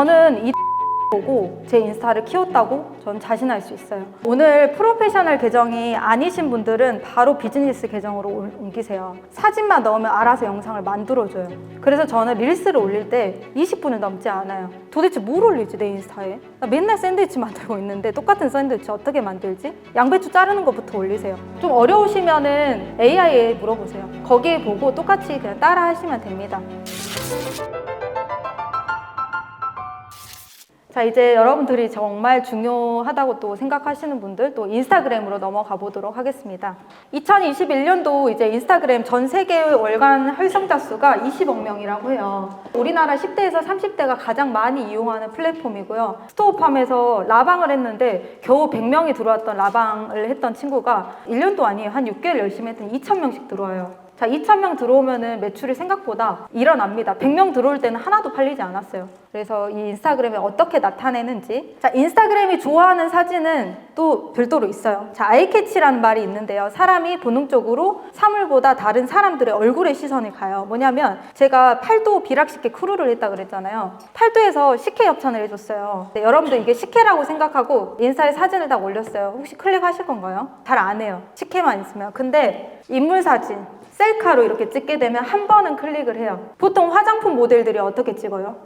저는 이 보고 제 인스타를 키웠다고 전 자신할 수 있어요. 오늘 프로페셔널 계정이 아니신 분들은 바로 비즈니스 계정으로 올- 옮기세요. 사진만 넣으면 알아서 영상을 만들어줘요. 그래서 저는 릴스를 올릴 때 20분을 넘지 않아요. 도대체 뭘 올리지 내 인스타에? 나 맨날 샌드위치 만들고 있는데 똑같은 샌드위치 어떻게 만들지? 양배추 자르는 것부터 올리세요. 좀 어려우시면은 AI에 물어보세요. 거기에 보고 똑같이 그냥 따라 하시면 됩니다. 자 이제 여러분들이 정말 중요하다고 또 생각하시는 분들 또 인스타그램으로 넘어가 보도록 하겠습니다. 2021년도 이제 인스타그램 전 세계 월간 활성자 수가 20억 명이라고 해요. 우리나라 10대에서 30대가 가장 많이 이용하는 플랫폼이고요. 스토어팜에서 라방을 했는데 겨우 100명이 들어왔던 라방을 했던 친구가 1년도 아니에요. 한 6개월 열심히 했더니 2,000명씩 들어와요. 자, 2,000명 들어오면은 매출이 생각보다 일어납니다. 100명 들어올 때는 하나도 팔리지 않았어요. 그래서 이 인스타그램이 어떻게 나타내는지. 자, 인스타그램이 좋아하는 사진은 또 별도로 있어요. 자, 아이캐치라는 말이 있는데요. 사람이 본능적으로 사물보다 다른 사람들의 얼굴에 시선이 가요. 뭐냐면 제가 팔도 비락식혜 크루를 했다 그랬잖아요. 팔도에서 식혜 협찬을 해줬어요. 네, 여러분들 이게 식혜라고 생각하고 인스타에 사진을 다 올렸어요. 혹시 클릭하실 건가요? 잘 안 해요. 식혜만 있으면. 근데 인물 사진, 셀카로 이렇게 찍게 되면 한 번은 클릭을 해요. 보통 화장품 모델들이 어떻게 찍어요?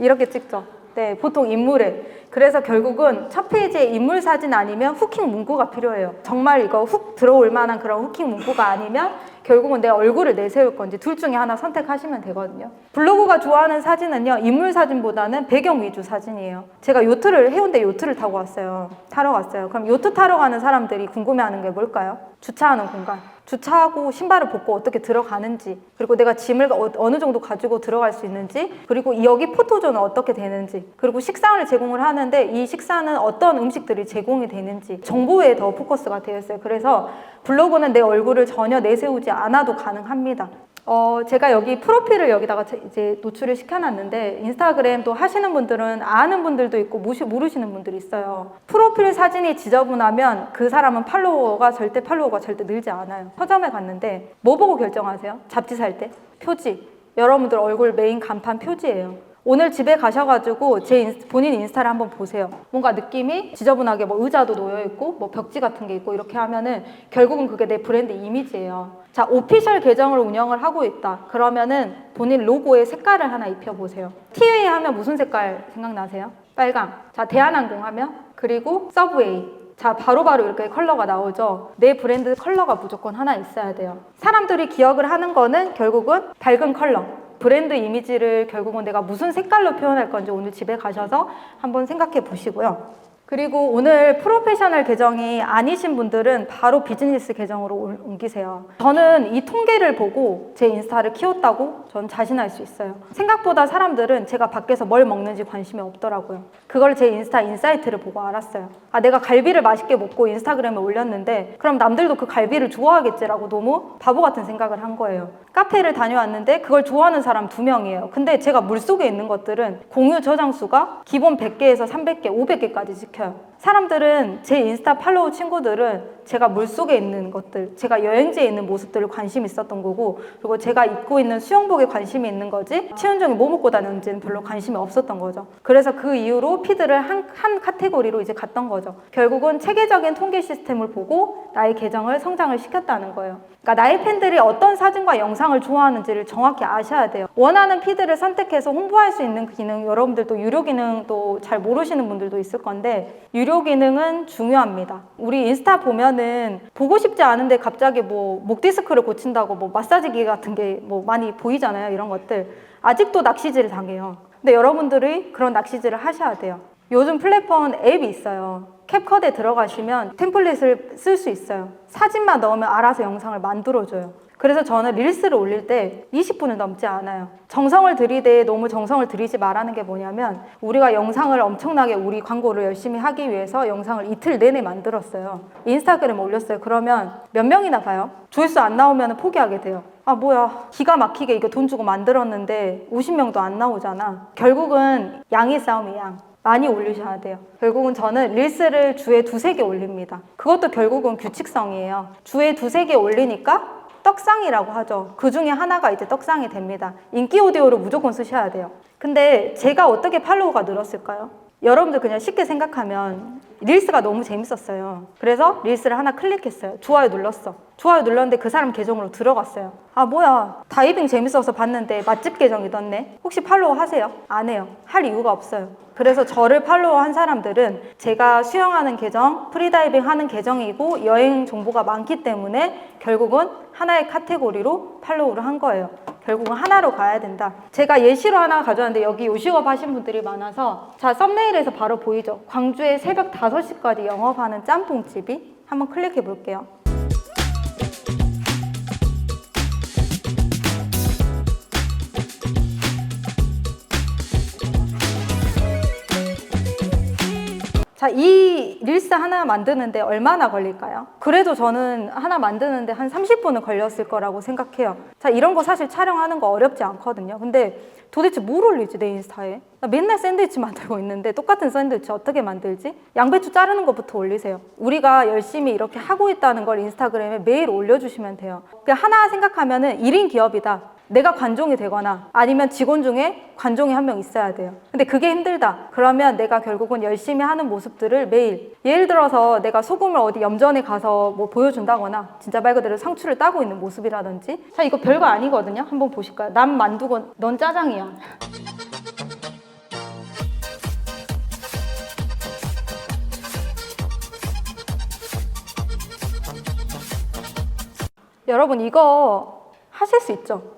이렇게 찍죠. 네, 보통 인물에. 그래서 결국은 첫 페이지에 인물 사진 아니면 후킹 문구가 필요해요. 정말 이거 훅 들어올 만한 그런 후킹 문구가 아니면 결국은 내 얼굴을 내세울 건지 둘 중에 하나 선택하시면 되거든요. 블로그가 좋아하는 사진은요, 인물 사진보다는 배경 위주 사진이에요. 제가 요트를, 해운대 요트를 타고 왔어요. 타러 갔어요. 그럼 요트 타러 가는 사람들이 궁금해하는 게 뭘까요? 주차하는 공간. 주차하고 신발을 벗고 어떻게 들어가는지, 그리고 내가 짐을 어- 어느 정도 가지고 들어갈 수 있는지, 그리고 여기 포토존은 어떻게 되는지, 그리고 식상을 제공을 하는데 이 식사는 어떤 음식들이 제공이 되는지 정보에 더 포커스가 되어 있어요. 그래서 블로그는 내 얼굴을 전혀 내세우지 않아도 가능합니다. 어, 제가 여기 프로필을 여기다가 제- 이제 노출을 시켜놨는데 인스타그램 또 하시는 분들은 아는 분들도 있고 무시, 모르시는 분들이 있어요. 프로필 사진이 지저분하면 그 사람은 팔로워가 절대 팔로워가 절대 늘지 않아요. 서점에 갔는데 뭐 보고 결정하세요? 잡지 살 때? 표지. 여러분들 얼굴 메인 간판 표지예요. 오늘 집에 가셔가지고 제 인스- 본인 인스타를 한번 보세요. 뭔가 느낌이 지저분하게 뭐 의자도 놓여 있고 뭐 벽지 같은 게 있고 이렇게 하면은 결국은 그게 내 브랜드 이미지예요. 자, 오피셜 계정을 운영을 하고 있다. 그러면은 본인 로고에 색깔을 하나 입혀보세요. 티웨이 하면 무슨 색깔 생각나세요? 빨강. 자, 대한항공 하면 그리고 서브웨이. 자, 바로 바로 이렇게 컬러가 나오죠. 내 브랜드 컬러가 무조건 하나 있어야 돼요. 사람들이 기억을 하는 거는 결국은 밝은 컬러. 브랜드 이미지를 결국은 내가 무슨 색깔로 표현할 건지 오늘 집에 가셔서 한번 생각해 보시고요. 그리고 오늘 프로페셔널 계정이 아니신 분들은 바로 비즈니스 계정으로 올- 옮기세요. 저는 이 통계를 보고 제 인스타를 키웠다고 전 자신할 수 있어요. 생각보다 사람들은 제가 밖에서 뭘 먹는지 관심이 없더라고요. 그걸 제 인스타 인사이트를 보고 알았어요. 아, 내가 갈비를 맛있게 먹고 인스타그램에 올렸는데 그럼 남들도 그 갈비를 좋아하겠지라고 너무 바보 같은 생각을 한 거예요. 카페를 다녀왔는데 그걸 좋아하는 사람 두 명이에요. 근데 제가 물속에 있는 것들은 공유 저장 수가 기본 100개에서 300개, 500개까지 찍혀요. 사람들은 제 인스타 팔로우 친구들은 제가 물속에 있는 것들, 제가 여행지에 있는 모습들을 관심 있었던 거고, 그리고 제가 입고 있는 수영복에 관심이 있는 거지, 최은정이 뭐 먹고 다녔는지는 별로 관심이 없었던 거죠. 그래서 그 이후로 피드를 한, 한 카테고리로 이제 갔던 거죠. 결국은 체계적인 통계 시스템을 보고 나의 계정을 성장을 시켰다는 거예요. 그러니까 나의 팬들이 어떤 사진과 영상을 좋아하는지를 정확히 아셔야 돼요. 원하는 피드를 선택해서 홍보할 수 있는 기능, 여러분들도 유료 기능 도 잘 모르시는 분들도 있을 건데, 유료 기능은 중요합니다. 우리 인스타 보면은 보고 싶지 않은데 갑자기 뭐 목 디스크를 고친다고 뭐 마사지기 같은 게 뭐 많이 보이잖아요. 이런 것들. 아직도 낚시질을 당해요. 근데 여러분들이 그런 낚시질을 하셔야 돼요. 요즘 플랫폼 앱이 있어요. 캡컷에 들어가시면 템플릿을 쓸 수 있어요. 사진만 넣으면 알아서 영상을 만들어줘요. 그래서 저는 릴스를 올릴 때 20분을 넘지 않아요. 정성을 들이되 너무 정성을 들이지 말라는 게 뭐냐면 우리가 영상을 엄청나게 우리 광고를 열심히 하기 위해서 영상을 이틀 내내 만들었어요. 인스타그램 올렸어요. 그러면 몇 명이나 봐요? 조회수 안 나오면 포기하게 돼요. 아 뭐야 기가 막히게 이거 돈 주고 만들었는데 50명도 안 나오잖아. 결국은 양의 싸움이 양. 많이 올리셔야 돼요. 결국은 저는 릴스를 주에 두세 개 올립니다. 그것도 결국은 규칙성이에요. 주에 두세 개 올리니까 떡상이라고 하죠. 그 중에 하나가 이제 떡상이 됩니다. 인기 오디오를 무조건 쓰셔야 돼요. 근데 제가 어떻게 팔로워가 늘었을까요? 여러분들 그냥 쉽게 생각하면 릴스가 너무 재밌었어요. 그래서 릴스를 하나 클릭했어요. 좋아요 눌렀어. 좋아요 눌렀는데 그 사람 계정으로 들어갔어요. 아 뭐야 다이빙 재밌어서 봤는데 맛집 계정이던네. 혹시 팔로워 하세요? 안 해요. 할 이유가 없어요. 그래서 저를 팔로워한 사람들은 제가 수영하는 계정, 프리다이빙 하는 계정이고 여행 정보가 많기 때문에 결국은 하나의 카테고리로 팔로우를 한 거예요. 결국은 하나로 가야 된다. 제가 예시로 하나 가져왔는데 여기 요식업 하신 분들이 많아서 자 썸네일에서 바로 보이죠. 광주에 새벽 5 시까지 영업하는 짬뽕집이 한번 클릭해 볼게요. 이 릴스 하나 만드는데 얼마나 걸릴까요? 그래도 저는 하나 만드는데 한 30분은 걸렸을 거라고 생각해요. 자, 이런 거 사실 촬영하는 거 어렵지 않거든요. 근데 도대체 뭘 올리지, 내 인스타에? 나 맨날 샌드위치 만들고 있는데 똑같은 샌드위치 어떻게 만들지? 양배추 자르는 것부터 올리세요. 우리가 열심히 이렇게 하고 있다는 걸 인스타그램에 매일 올려주시면 돼요. 그냥 하나 생각하면은 1인 기업이다. 내가 관종이 되거나 아니면 직원 중에 관종이 한 명 있어야 돼요. 근데 그게 힘들다. 그러면 내가 결국은 열심히 하는 모습들을 매일 예를 들어서 내가 소금을 어디 염전에 가서 뭐 보여준다거나 진짜 말 그대로 상추를 따고 있는 모습이라든지 자 이거 별거 아니거든요. 한번 보실까요? 남 만두고 넌 짜장이야. 여러분 이거 하실 수 있죠?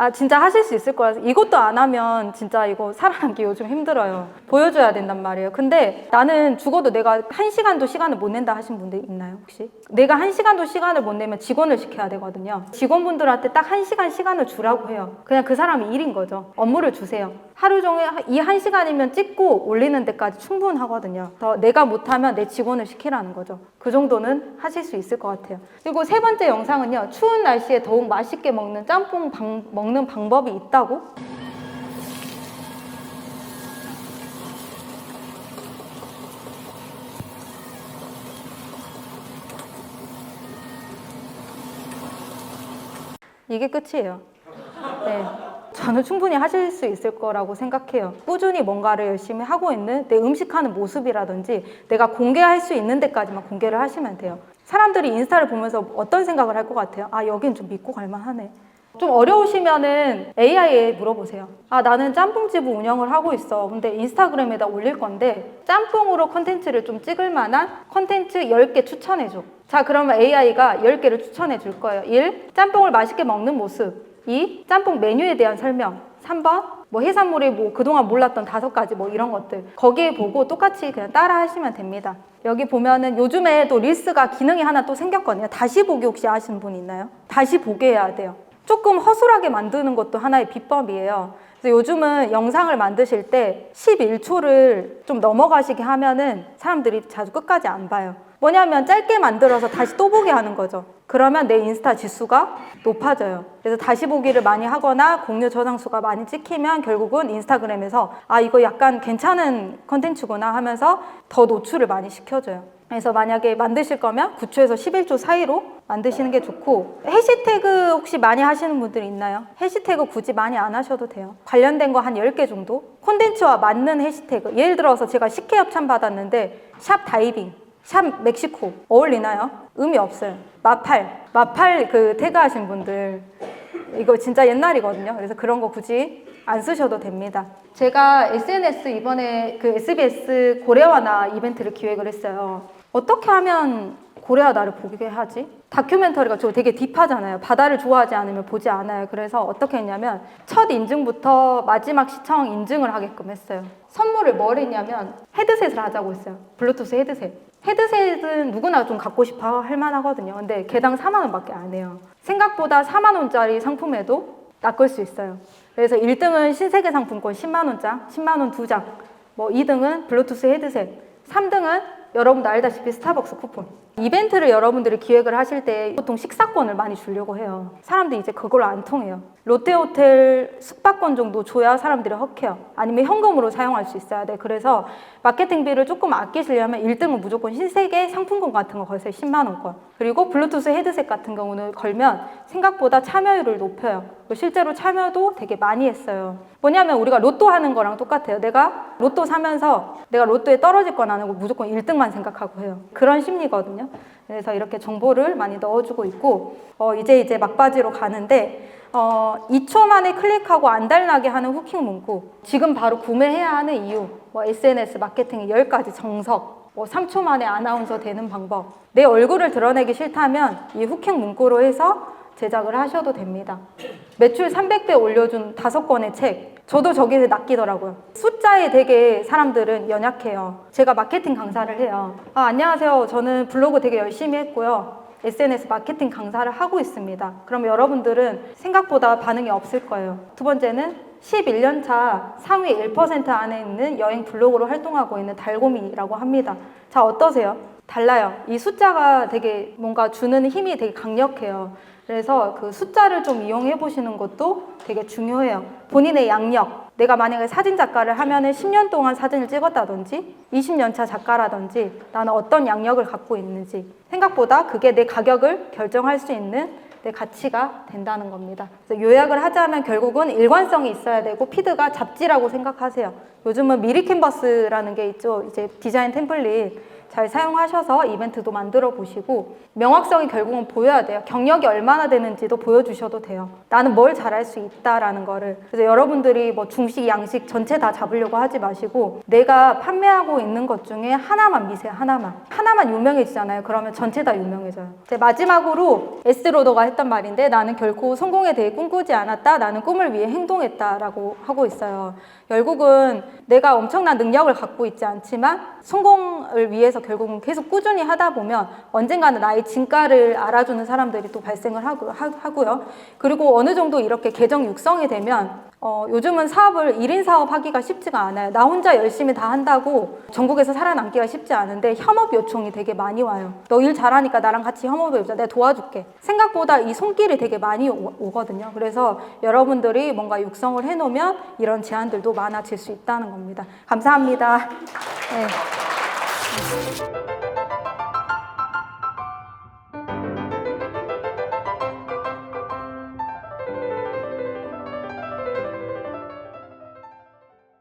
아 진짜 하실 수 있을 거라서 이것도 안 하면 진짜 이거 살아남기 요즘 힘들어요. 보여줘야 된단 말이에요. 근데 나는 죽어도 내가 한 시간도 시간을 못 낸다 하신 분들 있나요 혹시? 내가 한 시간도 시간을 못 내면 직원을 시켜야 되거든요. 직원분들한테 딱 한 시간 시간을 주라고 해요. 그냥 그 사람이 일인 거죠. 업무를 주세요. 하루 종일 이 한 시간이면 찍고 올리는 데까지 충분하거든요. 더 내가 못하면 내 직원을 시키라는 거죠. 그 정도는 하실 수 있을 것 같아요. 그리고 세 번째 영상은요. 추운 날씨에 더욱 맛있게 먹는 짬뽕 방, 먹는 방법이 있다고? 이게 끝이에요. 네. 저는 충분히 하실 수 있을 거라고 생각해요. 꾸준히 뭔가를 열심히 하고 있는 내 음식하는 모습이라든지 내가 공개할 수 있는 데까지만 공개를 하시면 돼요. 사람들이 인스타를 보면서 어떤 생각을 할 것 같아요? 아, 여긴 좀 믿고 갈만하네. 좀 어려우시면은 AI에 물어보세요. 아, 나는 짬뽕집을 운영을 하고 있어. 근데 인스타그램에다 올릴 건데 짬뽕으로 컨텐츠를 좀 찍을 만한 컨텐츠 10개 추천해줘. 자, 그러면 AI가 10개를 추천해 줄 거예요. 1. 짬뽕을 맛있게 먹는 모습. 2. 짬뽕 메뉴에 대한 설명. 3번. 뭐 해산물이 뭐 그동안 몰랐던 다섯 가지 뭐 이런 것들. 거기에 보고 똑같이 그냥 따라 하시면 됩니다. 여기 보면은 요즘에 또 릴스가 기능이 하나 또 생겼거든요. 다시 보기 혹시 아시는 분 있나요? 다시 보게 해야 돼요. 조금 허술하게 만드는 것도 하나의 비법이에요. 그래서 요즘은 영상을 만드실 때 11초를 좀 넘어가시게 하면은 사람들이 자주 끝까지 안 봐요. 뭐냐면 짧게 만들어서 다시 또 보게 하는 거죠. 그러면 내 인스타 지수가 높아져요. 그래서 다시 보기를 많이 하거나 공유 저장수가 많이 찍히면 결국은 인스타그램에서 아, 이거 약간 괜찮은 컨텐츠구나 하면서 더 노출을 많이 시켜줘요. 그래서 만약에 만드실 거면 9초에서 11초 사이로 만드시는 게 좋고 해시태그 혹시 많이 하시는 분들 있나요? 해시태그 굳이 많이 안 하셔도 돼요. 관련된 거 한 10개 정도? 콘텐츠와 맞는 해시태그. 예를 들어서 제가 식혜 협찬 받았는데 샵 다이빙, 샵 멕시코 어울리나요? 의미 없어요. 마팔, 마팔 그 태그 하신 분들 이거 진짜 옛날이거든요. 그래서 그런 거 굳이 안 쓰셔도 됩니다. 제가 SNS 이번에 그 SBS 고래와나 이벤트를 기획을 했어요. 어떻게 하면 고래와 나를 보게 하지? 다큐멘터리가 저 되게 딥하잖아요. 바다를 좋아하지 않으면 보지 않아요. 그래서 어떻게 했냐면 첫 인증부터 마지막 시청 인증을 하게끔 했어요. 선물을 뭘 했냐면 헤드셋을 하자고 했어요. 블루투스 헤드셋. 헤드셋은 누구나 좀 갖고 싶어 할 만하거든요. 근데 개당 4만 원밖에 안 해요. 생각보다 4만 원짜리 상품에도 낚을 수 있어요. 그래서 1등은 신세계 상품권 10만 원장, 10만 원두 장. 뭐 2등은 블루투스 헤드셋, 3등은 여러분도 알다시피 스타벅스 쿠폰. 이벤트를 여러분들이 기획을 하실 때 보통 식사권을 많이 주려고 해요. 사람들이 이제 그걸 안 통해요. 롯데호텔 숙박권 정도 줘야 사람들이 헉해요. 아니면 현금으로 사용할 수 있어야 돼. 그래서 마케팅비를 조금 아끼시려면 1등은 무조건 신세계 상품권 같은 거 거세요. 10만 원권. 그리고 블루투스 헤드셋 같은 경우는 걸면 생각보다 참여율을 높여요. 실제로 참여도 되게 많이 했어요. 뭐냐면 우리가 로또 하는 거랑 똑같아요. 내가 로또 사면서 내가 로또에 떨어질 건 아니고 무조건 1등만 생각하고 해요. 그런 심리거든요. 그래서 이렇게 정보를 많이 넣어주고 있고 어, 이제 이제 막바지로 가는데 어, 2초 만에 클릭하고 안달나게 하는 후킹 문구 지금 바로 구매해야 하는 이유 뭐 SNS 마케팅의 10가지 정석 뭐 3초 만에 아나운서 되는 방법 내 얼굴을 드러내기 싫다면 이 후킹 문구로 해서 제작을 하셔도 됩니다 매출 300배 올려준 다섯 권의 책 저도 저기에 낚이더라고요 숫자에 되게 사람들은 연약해요 제가 마케팅 강사를 해요 아, 안녕하세요 저는 블로그 되게 열심히 했고요 SNS 마케팅 강사를 하고 있습니다. 그럼 여러분들은 생각보다 반응이 없을 거예요. 두 번째는 11년 차 상위 1% 안에 있는 여행 블로그로 활동하고 있는 달고미라고 합니다. 자, 어떠세요? 달라요. 이 숫자가 되게 뭔가 주는 힘이 되게 강력해요. 그래서 그 숫자를 좀 이용해 보시는 것도 되게 중요해요. 본인의 양력. 내가 만약에 사진 작가를 하면은 10년 동안 사진을 찍었다든지 20년 차 작가라든지 나는 어떤 양력을 갖고 있는지 생각보다 그게 내 가격을 결정할 수 있는 내 가치가 된다는 겁니다. 그래서 요약을 하자면 결국은 일관성이 있어야 되고 피드가 잡지라고 생각하세요. 요즘은 미리 캔버스라는 게 있죠. 이제 디자인 템플릿 잘 사용하셔서 이벤트도 만들어 보시고 명확성이 결국은 보여야 돼요. 경력이 얼마나 되는지도 보여주셔도 돼요. 나는 뭘 잘할 수 있다라는 거를. 그래서 여러분들이 뭐 중식, 양식 전체 다 잡으려고 하지 마시고 내가 판매하고 있는 것 중에 하나만 미세요. 하나만. 하나만 유명해지잖아요. 그러면 전체 다 유명해져요. 이제 마지막으로 에스로더가 했던 말인데 나는 결코 성공에 대해 꿈꾸지 않았다. 나는 꿈을 위해 행동했다라고 하고 있어요. 결국은 내가 엄청난 능력을 갖고 있지 않지만 성공을 위해서 결국은 계속 꾸준히 하다 보면 언젠가는 나의 진가를 알아주는 사람들이 또 발생을 하고, 하, 하고요. 그리고 어느 정도 이렇게 계정 육성이 되면 어, 요즘은 사업을 1인 사업 하기가 쉽지가 않아요. 나 혼자 열심히 다 한다고 전국에서 살아남기가 쉽지 않은데 협업 요청이 되게 많이 와요. 너 일 잘하니까 나랑 같이 협업해보자. 내가 도와줄게. 생각보다 이 손길이 되게 많이 오, 오거든요. 그래서 여러분들이 뭔가 육성을 해놓으면 이런 제안들도 많아질 수 있다는 겁니다. 감사합니다. 네. podcast.